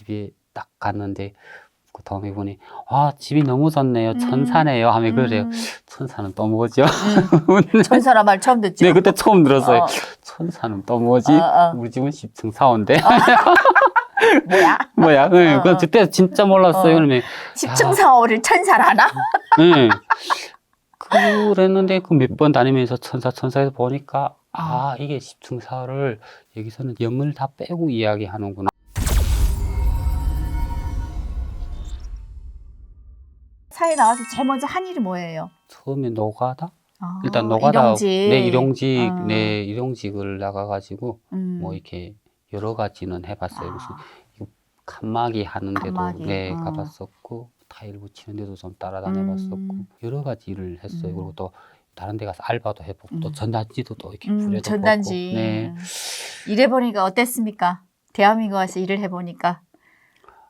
집에 딱 갔는데 그 다음에 보니 아 집이 너무 좋네요 천사네요 하면 그래요 음, 천사는 또 뭐죠? 음. 천사란 말 처음 듣죠? 네 그때 처음 들었어요 어. 천사는 또 뭐지? 어, 어. 우리 집은 10층 사원데 뭐야? 뭐야? 네, 어, 그 어. 그때 진짜 몰랐어요. 어. 그러면 10층 사오를 천사라나? 네. 그랬는데 그 몇 번 다니면서 천사 천사에서 보니까 아 이게 10층 사를 여기서는 영을 다 빼고 이야기하는구나. 사회 나와서 제일 먼저 한 일이 뭐예요? 처음에 노가다 아, 일단 노가다 일용직. 네 일용직 아. 네 일용직을 나가가지고 음. 뭐 이렇게 여러 가지는 해봤어요. 무슨 아, 칸막이 하는데도 칸막이, 네 어. 가봤었고 타일 붙이는데도 좀 따라다녀봤었고 음. 여러 가지 일을 했어요. 음. 그리고 또 다른 데 가서 알바도 해보고 또 음. 전단지도 또 이렇게 음, 부려도 전단지. 보고 네 일해보니까 어땠습니까? 대한민국 와서 일을 해보니까.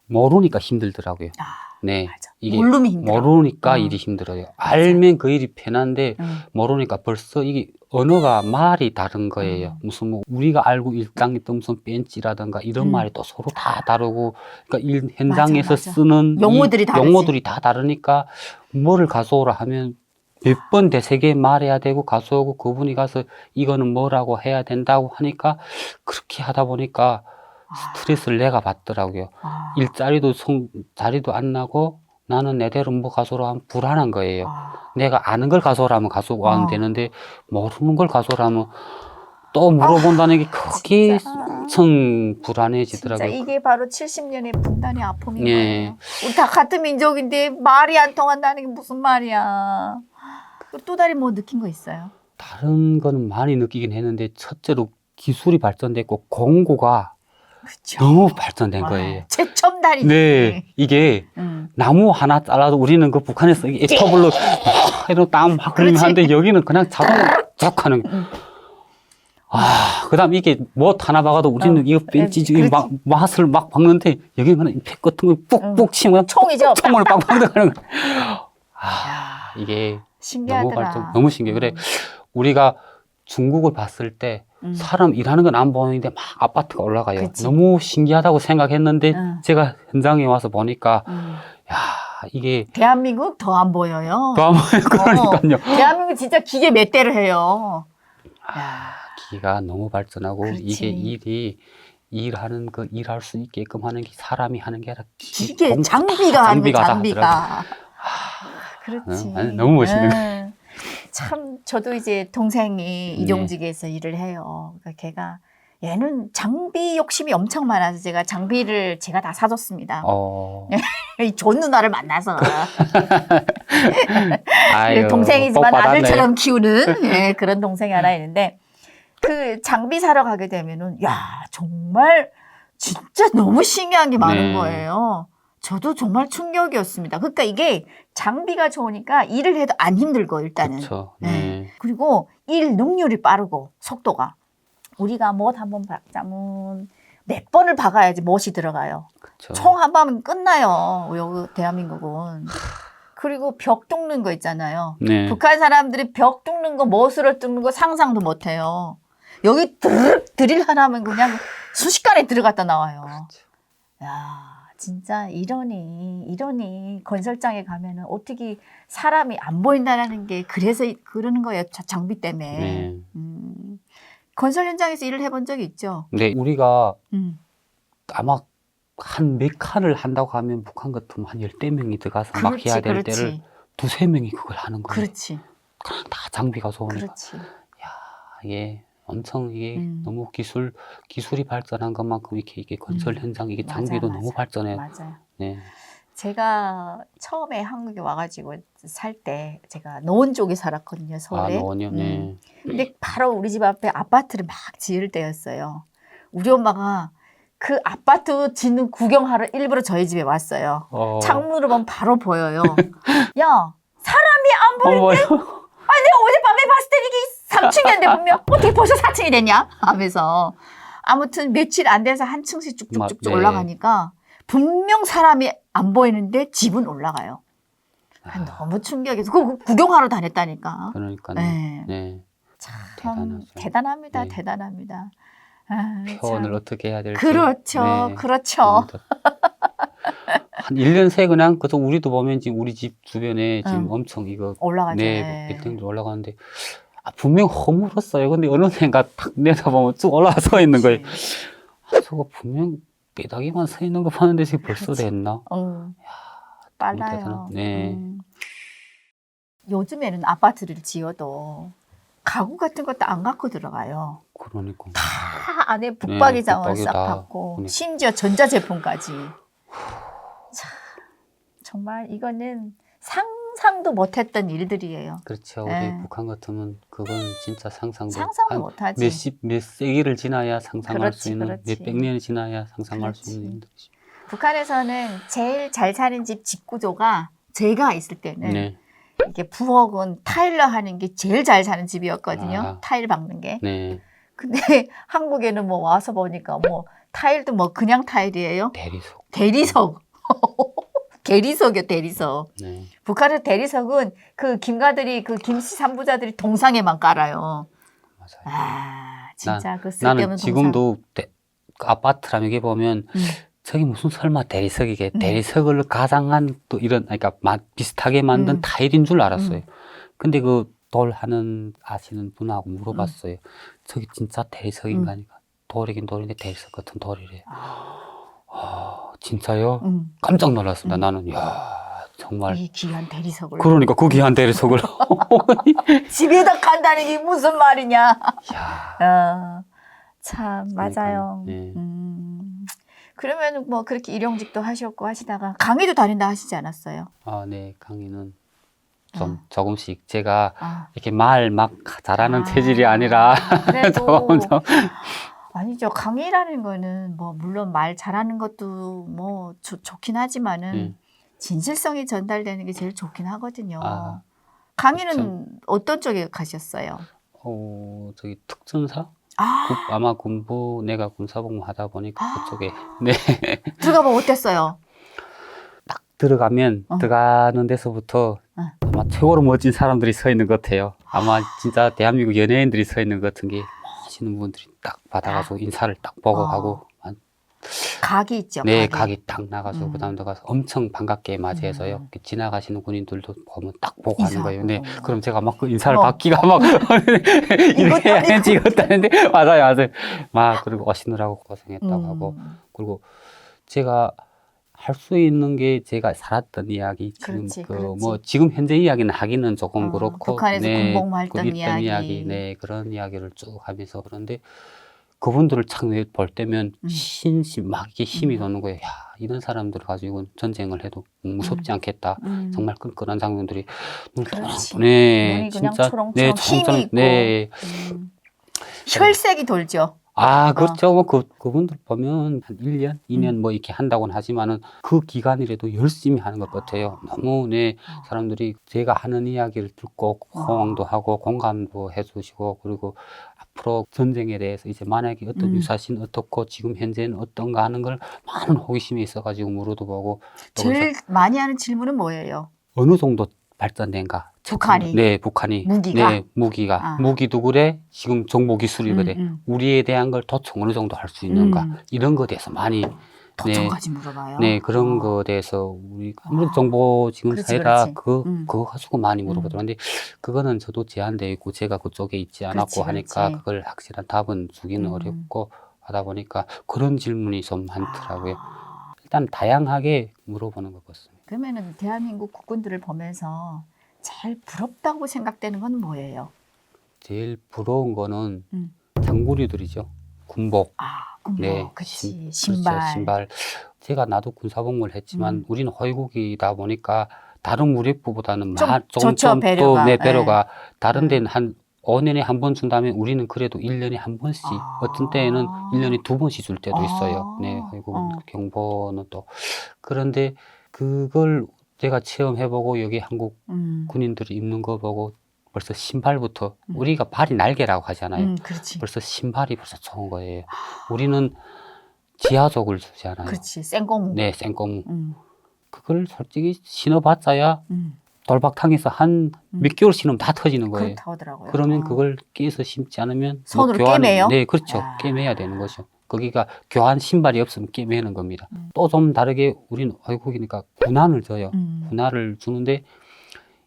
모르니까 힘들더라고요. 아, 네 맞아. 이게 모르면 힘들어. 모르니까 어. 일이 힘들어요. 알면 그 일이 편한데 음. 모르니까 벌써 이게 언어가 말이 다른 거예요. 음. 무슨 뭐 우리가 알고 일당했던 무슨 벤치라든가 이런 음. 말이 또 서로 다 다르고 그러니까 일 현장에서 맞아. 쓰는 이 용어들이 다르지. 용어들이 다 다르니까 뭐를 가져오라 하면 몇번 대세 개 말해야 되고 가져오고 그분이 가서 이거는 뭐라고 해야 된다고 하니까 그렇게 하다 보니까 아, 스트레스를 내가 받더라고요. 아, 일자리도 성, 자리도 안 나고 나는 내대로 뭐 가져오라 하면 불안한 거예요. 아. 내가 아는 걸 가져오라면 가져오면 어. 되는데 모르는 걸 가져오라면 또 물어본다는 게 크게 아, 진짜. 성 진짜 불안해지더라고요. 이게 바로 70년의 분단의 아픔인 예. 거예요. 우리 다 같은 민족인데 말이 안 통한다는 게 무슨 말이야. 그리고 또 다른 뭐 느낀 거 있어요? 다른 거는 많이 느끼긴 했는데 첫째로 기술이 발전됐고 공구가 그렇죠. 너무 발전된 거예요. 최첨단이지. 네, 이게 음. 나무 하나 잘라도 우리는 그 북한에서 이게 터블로 이런 땀막 흘리면 그렇지. 하는데 여기는 그냥 자동으로 쭉 하는 음. 아, 그 다음 이게 뭐 하나 박아도 우리는 어, 이거 벤치 그렇지. 막 맛을 막 박는데 여기는 그냥 팩 같은 거 뿍뿍 치면 그냥 총이죠. 총을 빡빡 하는 거. 아, 야, 이게 너무 신기하더라. 발전, 너무 신기해. 그래, 우리가 중국을 봤을 때 음. 사람 일하는 건 안 보이는데 막 아파트가 올라가요. 그치. 너무 신기하다고 생각했는데 응. 제가 현장에 와서 보니까 음. 야, 이게 대한민국 더 안 보여요. 또 한번 그러니까요. 대한민국 진짜 기계 몇 대를 해요. 야, 기가 너무 발전하고 그렇지. 이게 일이 일하는 그 일할 수 있게끔 하는 게 사람이 하는 게 아니라 기- 기계 공- 장비가 하는 거 장비가 다 장비가. 그렇지. 응, 아니, 너무 멋있는 응. 참 저도 이제 동생이 네. 일용직에서 일을 해요. 그러니까 걔가 얘는 장비 욕심이 엄청 많아서 제가 장비를 제가 다 사줬습니다. 어, 이 좋은 누나를 만나서 아유, 동생이지만 복 받았네. 아들처럼 키우는 예, 그런 동생이 하나 있는데 그 장비 사러 가게 되면은 야 정말 진짜 너무 신기한 게 많은 네. 거예요. 저도 정말 충격이었습니다. 그러니까 이게 장비가 좋으니까 일을 해도 안 힘들고 일단은 그렇죠. 네. 네. 그리고 일 능률이 빠르고 속도가 우리가 못 한 번 박자면 몇 번을 박아야지 못이 들어가요. 총 한 방면 끝나요. 여기 대한민국은. 그리고 벽 뚫는 거 있잖아요. 네. 북한 사람들이 벽 뚫는 거, 못으로 뚫는 거 상상도 못 해요. 여기 드릴 하나면 그냥 순식간에 들어갔다 나와요. 그렇죠. 야, 진짜 이러니, 이러니 건설장에 가면은 어떻게 사람이 안 보인다라는 게 그래서 그러는 거예요. 저 장비 때문에. 네. 음, 건설 현장에서 일을 해본 적이 있죠. 근데 우리가 음. 아마 한 몇 칸을 한다고 하면 북한 같으면 한 열대 명이 들어가서 막 그렇지, 해야 될 그렇지. 때를 두세 명이 그걸 하는 거예요. 그렇지, 그냥 다 장비가 좋으니까. 그렇지. 이게 엄청 이게 음. 너무 기술 기술이 발전한 것만큼 이렇게 이게 건설 음. 현장 이게 장비도 맞아요. 너무 발전해. 맞아요. 네. 제가 처음에 한국에 와가지고 살 때 제가 노원 쪽에 살았거든요, 아, 서울에. 노원이요. 네. 음. 근데 바로 우리 집 앞에 아파트를 막 지을 때였어요. 우리 엄마가 그 아파트 짓는 구경하러 일부러 저희 집에 왔어요. 어. 창문으로 보면 바로 보여요. 야, 사람이 안 보여. 어머요. 아, 내가 어젯밤에 봤을 때 이게 3층이었는데 분명 어떻게 벌써 4층이 됐냐? 하면서 아무튼 며칠 안 돼서 한 층씩 쭉쭉쭉쭉 네. 올라가니까 분명 사람이 안 보이는데 집은 올라가요. 아, 아, 너무 충격해서 그 구경하러 다녔다니까. 그러니까 네. 네. 참. 대단합니다. 네. 대단합니다. 아, 표현을 참. 어떻게 해야 될지. 그렇죠. 네. 그렇죠. 한 1년 새 그냥 그저 우리도 보면 지금 우리 집 주변에 지금 응. 엄청 이거 올라가죠. 네 빌딩도 올라가는데 아, 분명 허물었어요. 근데 어느 순간 탁 내다보면 쭉 올라와 서 있는 거예요. 아, 저거 분명 뼈다귀만 서 있는 거 봤는데 지금 벌써 그렇지. 됐나? 응. 대단하- 빨라요. 네. 음. 요즘에는 아파트를 지어도 가구 같은 것도 안 갖고 들어가요. 그러니까 다 안에 북박이 네, 자원 싹 다. 받고 그러니까. 심지어 전자제품까지. 참 정말 이거는 상 상도 못했던 일들이에요. 그렇죠. 우리 네. 북한 같으면 그건 진짜 상상도 상상도 한 못하지. 몇십 몇 세기를 지나야 상상할 수 그렇지, 있는 그렇지. 몇백 년이 지나야 상상할 수 그렇지. 있는 일들이죠. 북한에서는 제일 잘 사는 집 집구조가 제가 있을 때는 네, 이게 부엌은 타일러 하는 게 제일 잘 사는 집이었거든요. 아. 타일 박는 게. 네 근데 한국에는 뭐 와서 보니까 뭐 타일도 뭐 그냥 타일이에요. 대리석. 대리석. 대리석이요, 대리석. 네, 북한의 대리석은 그 김가들이 그 김씨 산부자들이 동상에만 깔아요. 맞아요. 아, 진짜 그 쓸데없는 나는. 지금도 대- 그 아파트라면 이게 보면 음. 저기 무슨 설마 대리석이게 음. 대리석을 가장한 또 이런 그러니까 마- 비슷하게 만든 음. 타일인 줄 알았어요. 음. 근데 그 돌 하는 아시는 분하고 물어봤어요. 저기 진짜 대리석인가 음. 돌이긴 돌인데 대리석 같은 돌이래. 아, 아 진짜요? 음. 깜짝 놀랐습니다. 음. 나는 야 정말 이 귀한 대리석을 그러니까 그 귀한 대리석을 집에다 간다는 게 무슨 말이냐. 야 어, 참 맞아요. 네. 음. 그러면 뭐 그렇게 일용직도 하셨고 하시다가 강의도 다닌다 하시지 않았어요? 아, 네, 강의는 좀 아. 조금씩 제가 아, 이렇게 말 막 잘하는 아, 체질이 아니라 그래도 조금 좀 아니죠. 강의라는 거는 뭐 물론 말 잘하는 것도 뭐 좋- 좋긴 하지만은 네. 진실성이 전달되는 게 제일 좋긴 하거든요. 아, 강의는 어떤 쪽에 가셨어요? 어, 저기 특전사? 아, 군- 아마 군부 내가 군사복무 하다 보니까 아. 그쪽에 네. 들어가 보면 어땠어요? 딱 들어가면 어. 들어가는 데서부터 어. 아마 최고로 멋진 사람들이 서 있는 것 같아요. 아마 진짜 대한민국 연예인들이 서 있는 것 같은 게 멋있는 분들이 딱 받아가지고 인사를 딱 보고 어. 가고 한 각이 있죠. 네, 각이. 딱 나가서 음. 그다음 들어가서 엄청 반갑게 맞이해서요. 음. 지나가시는 군인들도 보면 딱 보고 하는 거예요. 네, 인사하고. 그럼 제가 막 그 인사를 어머. 받기가 막 이렇게 아니고. 해야지 이것다는데 맞아요, 맞아요. 막 그리고 오시느라고 고생했다고 음. 하고 그리고 제가 할 수 있는 게 제가 살았던 이야기 지금 그렇지, 그 그렇지. 뭐 지금 현재 이야기는 하기는 조금 어, 그렇고 북한에서 군복무 그 했던 있던 이야기. 네 그런 이야기를 쭉 하면서 그런데 그분들을 착볼 때면 음. 신심 막 이게 힘이 음. 도는 거예요. 야 이런 사람들 가지고 전쟁을 해도 무섭지 않겠다. 음. 정말 끈끈한 장면들이 눈. 또랑- 네 진짜 초롱초롱 네 초롱초롱 있고. 네. 음. 혈색이 돌죠. 아, 그렇죠. 뭐, 그, 그분들 보면 한 1년, 2년 뭐 이렇게 한다고는 하지만은 그 기간이라도 열심히 하는 것 같아요. 너무, 네, 어. 사람들이 제가 하는 이야기를 듣고 호응도 하고 공감도 해 주시고 그리고 앞으로 전쟁에 대해서 이제 만약에 어떤 음. 유사신 어떻고 지금 현재는 어떤가 하는 걸 많은 호기심이 있어가지고 물어도 보고 또 제일 많이 하는 질문은 뭐예요? 어느 정도 발전된가. 북한이? 네, 북한이. 무기가? 네, 무기가. 아. 무기도 그래, 지금 정보 기술이 그래. 음, 음. 우리에 대한 걸 도청 어느 정도 할 수 있는가 음. 이런 거에 대해서 많이 도청까지 물어봐요. 네 그런 어. 거에 대해서 우리 아무래도 아. 정보 지금 그렇지, 그렇지. 그 음. 그거 가지고 많이 물어보더라고요. 근데 그거는 저도 제한돼 있고 제가 그쪽에 있지 않았고 그렇지, 하니까 그렇지. 그걸 확실한 답은 주기는 음. 어렵고 하다 보니까 그런 질문이 좀 많더라고요. 아. 일단 다양하게 물어보는 것 같습니다. 그러면은 대한민국 국군들을 보면서 제일 부럽다고 생각되는 건 뭐예요? 제일 부러운 거는 음. 장구리들이죠. 군복. 아, 군복, 네, 신- 신발. 그렇죠, 신발. 제가 나도 군사복무를 했지만 음. 우리는 허위국이다 보니까 다른 무력부보다는 좀 마- 좋죠, 배려가. 네, 배려가 다른 네. 데는 한 5년에 한 번 준다면 우리는 그래도 1년에 한 번씩 아. 어떤 때에는 1년에 두 번씩 줄 때도 있어요. 아. 네, 허위국 어. 경보는 또 그런데 그걸 제가 체험해보고 여기 한국 음. 군인들이 입는 거 보고 벌써 신발부터 음. 우리가 발이 날개라고 하잖아요. 음, 그렇지. 벌써 신발이 벌써 좋은 거예요. 우리는 지하족을 주잖아요. 그렇지. 생고무. 네, 생꽁. 음, 그걸 솔직히 신어봤자야 음. 돌박탕에서 한 음. 몇 개월 신으면 다 터지는 거예요. 그렇다고 하더라고요. 그러면 어. 그걸 끼서 심지 않으면 손으로 교환을- 꿰매요? 네, 그렇죠. 아. 꿰매야 되는 거죠. 거기가 교환 신발이 없으면 깨매는 겁니다. 음. 또좀 다르게 우리는 외국이니까 군화를 줘요. 음. 군화를 주는데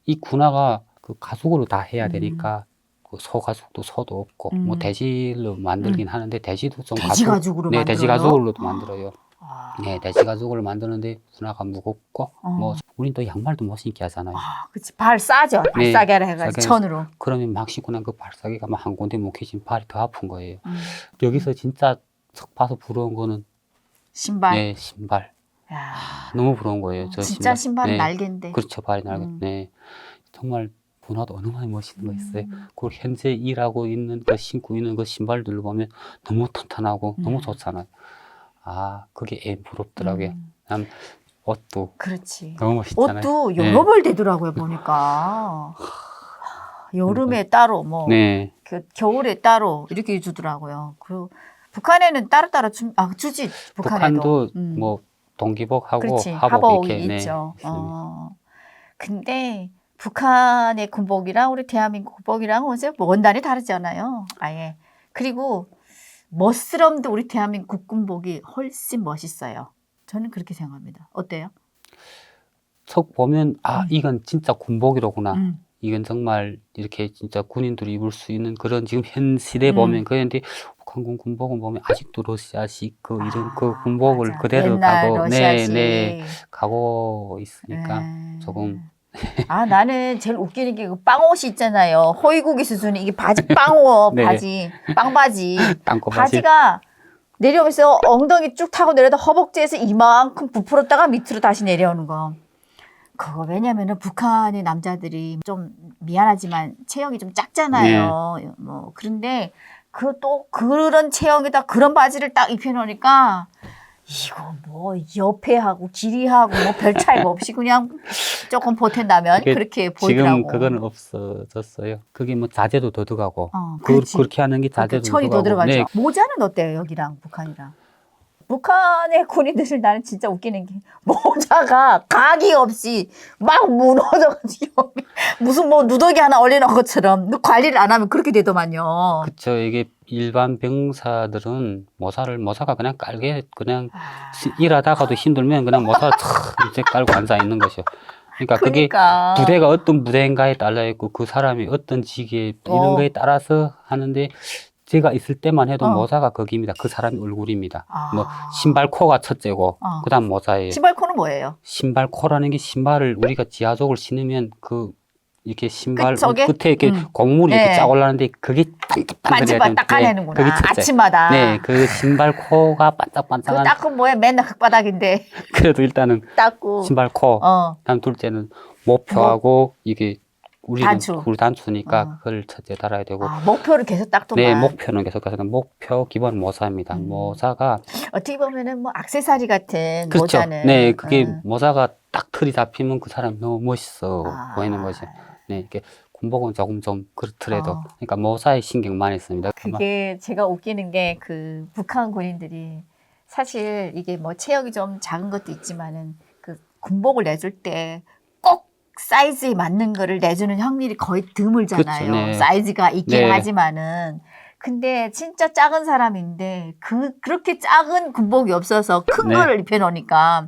이 군화가 그 가죽으로 다 해야 음. 되니까 그 소 가죽도 소도 없고 뭐 음. 돼지로 만들긴 하는데 돼지도 좀 돼지 가죽으로 네, 만들어요? 돼지 가죽으로도 만들어요. 아, 네, 돼지 가죽을 만드는데 군화가 무겁고 어. 뭐 우린 또 양말도 못 신게 하잖아요. 아, 그치. 발 싸죠. 발 네, 싸게 하라 해가지고 천으로. 그러면 막 신고 난 그 발사기가 막 한 군데 묵히진 발이 더 아픈 거예요. 음. 여기서 진짜 척 봐서 부러운 거는 신발. 네, 신발. 야, 너무 부러운 거예요. 저 진짜 신발 은 네. 날개인데. 그렇죠. 발이 날개. 음. 네. 정말 분화도 어느 만에 멋있는 거 있어요. 음. 그리고 현재 일하고 있는 그 신고 있는 그 신발들을 보면 너무 탄탄하고 음. 너무 좋잖아요. 아, 그게 애 부럽더라고요. 음, 난 옷도 그렇지. 너무 멋있잖아요. 옷도 네. 여러 벌 되더라고요 보니까. 여름에 따로 뭐 네. 그 겨울에 따로 이렇게 주더라고요. 그리고 북한에는 따로따로 주, 아, 주지 북한에도. 북한도 음. 뭐 동기복하고 그렇지 하복 하복이 이렇게 네, 있죠. 있습니다. 어. 근데 북한의 군복이랑 우리 대한민국 군복이랑 어제 원단이 다르잖아요. 아예 그리고 멋스럼도 우리 대한민국 군복이 훨씬 멋있어요. 저는 그렇게 생각합니다. 어때요? 척 보면 아 음. 이건 진짜 군복이로구나. 음. 이건 정말 이렇게 진짜 군인들이 입을 수 있는 그런 지금 현 시대 음. 보면 그런데 북한군 군복은 보면 아직도 러시아식 그 이런 그 아, 군복을 맞아. 그대로 가고 러시아식. 네, 네 가고 있으니까 음. 조금 아 나는 제일 웃기는 게 그 빵옷이 있잖아요. 호위국의 수준이 이게 바지 빵옷 네. 바지 빵바지 바지가 내려오면서 엉덩이 쭉 타고 내려다 허벅지에서 이만큼 부풀었다가 밑으로 다시 내려오는 거. 그거 왜냐면은 북한의 남자들이 좀 미안하지만 체형이 좀 작잖아요. 네. 뭐 그런데 그 또 그런 체형에다 그런 바지를 딱 입혀놓으니까 이거 뭐 옆에하고 길이하고 뭐 별 차이가 없이 그냥 조금 보탠다면 그게 그렇게 보이더라고. 지금 그거는 없어졌어요. 그게 뭐 자재도 더 들어가고 어, 그, 그렇지. 그렇게 하는 게 그러니까 자재도 더 들어가고 들어가죠. 네, 모자는 어때요, 여기랑 북한이랑? 북한의 군인들을 나는 진짜 웃기는 게 모자가 각이 없이 막 무너져가지고 무슨 뭐 누더기 하나 올려놓은 것처럼 관리를 안 하면 그렇게 되더만요. 그쵸 이게 일반 병사들은 모사를 모사가 그냥 깔게 그냥 아, 시- 일하다가도 힘들면 그냥 모사 탁 이제 깔고 앉아 있는 것이요. 그러니까 그게 그러니까 부대가 어떤 부대인가에 달려 있고 그 사람이 어떤 직에 어. 이런 거에 따라서 하는데 제가 있을 때만 해도 어. 모사가 거기입니다. 그 사람이 얼굴입니다. 아. 뭐 신발 코가 첫째고 어. 그다음 모자예요. 신발 코는 뭐예요? 신발 코라는 게 신발을 우리가 지하족을 신으면 그 이렇게 신발? 끝에 이렇게 음. 곡물이 네. 이렇게 쫙 올라가는데 그게 반짝반짝해야 반짝반 닦아내는구나. 그게 첫째. 아침마다. 네, 그 신발 코가 그 반짝반짝한 닦고 뭐야 맨날 흙바닥인데 그래도 일단은 닦고. 신발 코. 어. 다음 둘째는 목표하고 이게 우리는 단추. 우리 단추니까 어. 그걸 첫째 달아야 되고 아, 목표를 계속 닦더만. 네 목표는 계속해서 목표 기본 모사입니다. 음. 모사가 어떻게 보면은 뭐 악세사리 같은 그렇죠. 모자는. 네 그게 음. 모사가 딱 틀이 잡히면 그 사람이 너무 멋있어 아. 보이는 거죠. 네 이렇게 군복은 조금 좀 그렇더라도 어. 그러니까 모사에 신경 많이 씁니다. 아마 그게 제가 웃기는 게 그 북한 군인들이 사실 이게 뭐 체력이 좀 작은 것도 있지만은 그 군복을 내줄 때꼭 사이즈에 맞는 거를 내주는 확률이 거의 드물잖아요. 그쵸, 네. 사이즈가 있긴 네. 하지만은 근데 진짜 작은 사람인데 그 그렇게 작은 군복이 없어서 큰 네. 거를 입혀 놓으니까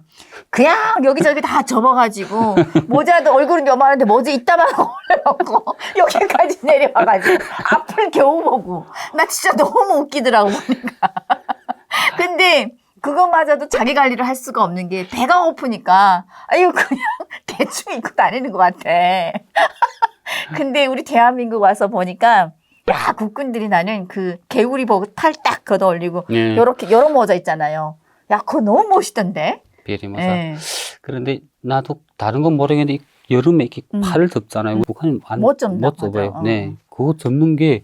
그냥 여기저기 다 접어가지고 모자도 얼굴은 요만한데 모자 이따만 올려놓고 여기까지 내려와가지고 앞을 겨우 보고 나 진짜 너무 웃기더라고 보니까 근데 그것마저도 자기 관리를 할 수가 없는 게 배가 고프니까 아유 그냥 대충 입고 다니는 것 같아 근데 우리 대한민국 와서 보니까 야 국군들이 나는 그 개구리 보고 탈딱 걷어 올리고 네, 요렇게 요런 모자 있잖아요 야 그거 너무 멋있던데 비리 모사. 예. 그런데 나도 다른 건 모르겠는데 이 여름에 이렇게 음. 팔을 접잖아요. 북한은 안, 못 접는다, 못 접어요. 맞아. 어. 네, 그거 접는 게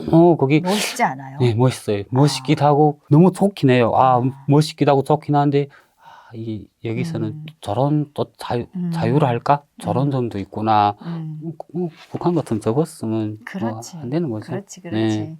너무 거기 멋있지 않아요? 네 멋있어요. 멋있기도 하고 너무 좋긴 해요. 아 멋있기도 하고 좋긴 한데 아, 이게 여기서는 음. 저런 또 자유 음. 자유를 할까? 저런 음. 점도 있구나. 음, 어, 어, 북한 같은 접었으면 뭐 그렇지. 안 되는 거죠. 그렇지, 그렇지.